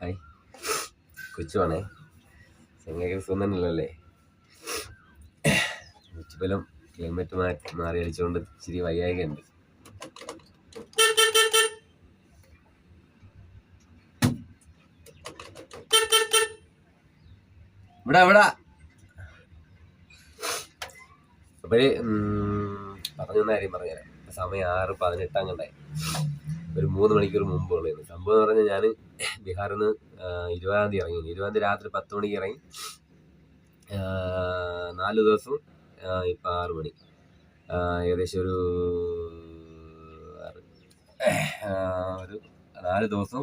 Hi. കൊച്ചുവാണേ. ചെങ്ങയ്ക്ക് സുഖം തന്നെയല്ലേ ഉച്ചബലം climate മാറ്റി മാറി അടിച്ചുകൊണ്ട് ഇച്ചിരി വയ്യായകുണ്ട് ഇവിടെ ഇവിടെ. അപ്പോഴേ പറഞ്ഞു കാര്യം പറഞ്ഞുതരാം. സമയം ആറ് പതിനെട്ടാം കണ്ടായി ഒരു മൂന്ന് മണിക്കൂർ മുമ്പ് ഉള്ളത് സംഭവം എന്ന് പറഞ്ഞാൽ ഞാൻ ബീഹാറിൽ നിന്ന് ഇരുപതാം തീയതി ഇറങ്ങി ഇരുപതാം തീയതി രാത്രി പത്ത് മണിക്ക് ഇറങ്ങി. നാല് ദിവസം ഇപ്പം ആറ് മണി. ഏകദേശം ഒരു ഒരു നാല് ദിവസം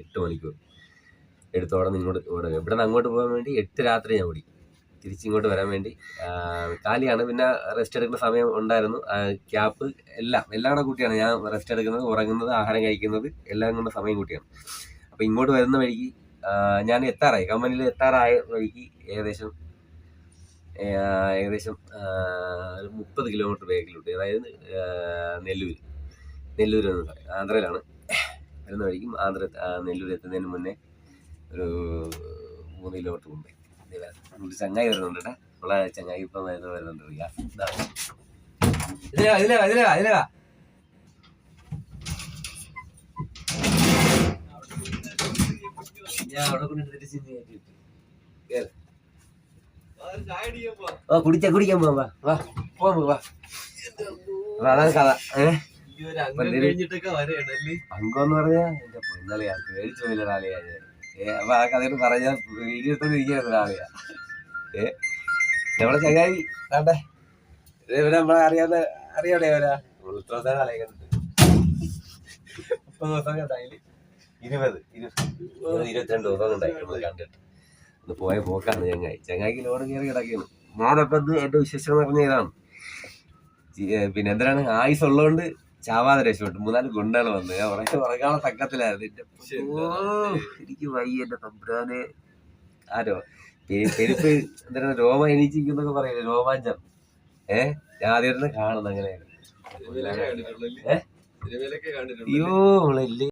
എട്ട് മണിക്കൂർ എടുത്തോടെ ഇങ്ങോട്ട് ഇവിടെ ഇവിടെ നിന്ന് അങ്ങോട്ട് പോകാൻ വേണ്ടി എട്ട് രാത്രി ഞാൻ ഓടി. തിരിച്ചിങ്ങോട്ട് വരാൻ വേണ്ടി കാലിയാണ്. പിന്നെ റെസ്റ്റ് എടുക്കുന്ന സമയം ഉണ്ടായിരുന്നു. ക്യാപ്പ് എല്ലാം എല്ലാം കൂടെ കൂട്ടിയാണ് ഞാൻ റെസ്റ്റ് എടുക്കുന്നത് ഉറങ്ങുന്നത് ആഹാരം കഴിക്കുന്നത് എല്ലാം കൊണ്ട് സമയം കൂട്ടിയാണ്. അപ്പോൾ ഇങ്ങോട്ട് വരുന്ന വഴിക്ക് ഞാൻ എത്താറായി. കമ്പനിയിൽ എത്താറായ വഴിക്ക് ഏകദേശം ഏകദേശം ഒരു മുപ്പത് കിലോമീറ്റർ ബാക്കിലോട്ട് അതായത് നെല്ലൂർ നെല്ലൂർ എന്ന് പറയും. ആന്ധ്രയിലാണ്. വരുന്ന വഴിക്കും ആന്ധ്ര നെല്ലൂർ എത്തുന്നതിന് മുന്നേ ഒരു മൂന്ന് കിലോമീറ്റർ മുമ്പേ. ഒരു ചങ്ങായി വരുന്നുണ്ട് കേട്ടോ നമ്മളെ ചങ്ങായി ഇപ്പം വരുന്ന വരുന്നുണ്ട് ഇതിലാ ഇതിലാ ഇതിലാ ഇതിലാ വാ, വാ, വാ. ഞാൻ അവിടെ കൊണ്ടിട്ട് തിരിച്ച് കയറ്റി വിട്ടു. കേറ്. ആ കുടിച്ച കുടിക്കാൻ പോവാ വാ വാ പോവാം നമുക്ക്, വാ അതാണ് കഥ ഏഹ് എന്ന് പറഞ്ഞാ എന്റെ പൊന്നളിയാ പേടിച്ചു പോയില്ല ഒരാളെയാ ഞാൻ. അപ്പൊ ആ കഥയോട് പറഞ്ഞാൽ വീഡിയോ എടുത്തോണ്ട് ഇരിക്കുന്ന ഒരാളെയാ ഏ നമ്മളെ ചങ്ങായി വേണ്ടേ? ഇവരെ നമ്മളെ അറിയാതെ അറിയാടെ ഇവരാ ഇത്ര ദിവസം മുപ്പത് ദിവസം കണ്ടായിൽ ഇരുപത് ഇരുപത് ഇരുപത്തിരണ്ട് ദിവസം കണ്ടായി നമ്മൾ കണ്ടിട്ട്. ഒന്ന് പോയ പോക്കാണ് ചങ്ങായി. ചങ്ങായിക്ക് ലോഡ് കയറി കിടക്കുന്നു. ഇത് എന്റെ വിശേഷം എന്ന് പറഞ്ഞ ആയുസ് ഉള്ളതുകൊണ്ട് ചാവാതെ രക്ഷപ്പെട്ടു. മൂന്നാൽ ഗുണ്ടകൾ വന്ന്. ഞാൻ പറഞ്ഞു ഉറങ്ങാനുള്ള തക്കത്തിലായിരുന്നു എന്റെ എനിക്ക് വയ്യ എന്റെ തമ്പുരാനെ. ആരോ? പെരുപ്പ് എന്താണ് രോമ എനിക്ക് പറയില്ലേ? രോമാഞ്ചം. ഏ? ഞാൻ ആദ്യമായിട്ട് കാണുന്നു അങ്ങനെ സിനിമയിലൊക്കെ കണ്ടിട്ടുള്ളൂ ഏ? സിനിമയിലൊക്കെ അയ്യോ നമ്മളില്ലേ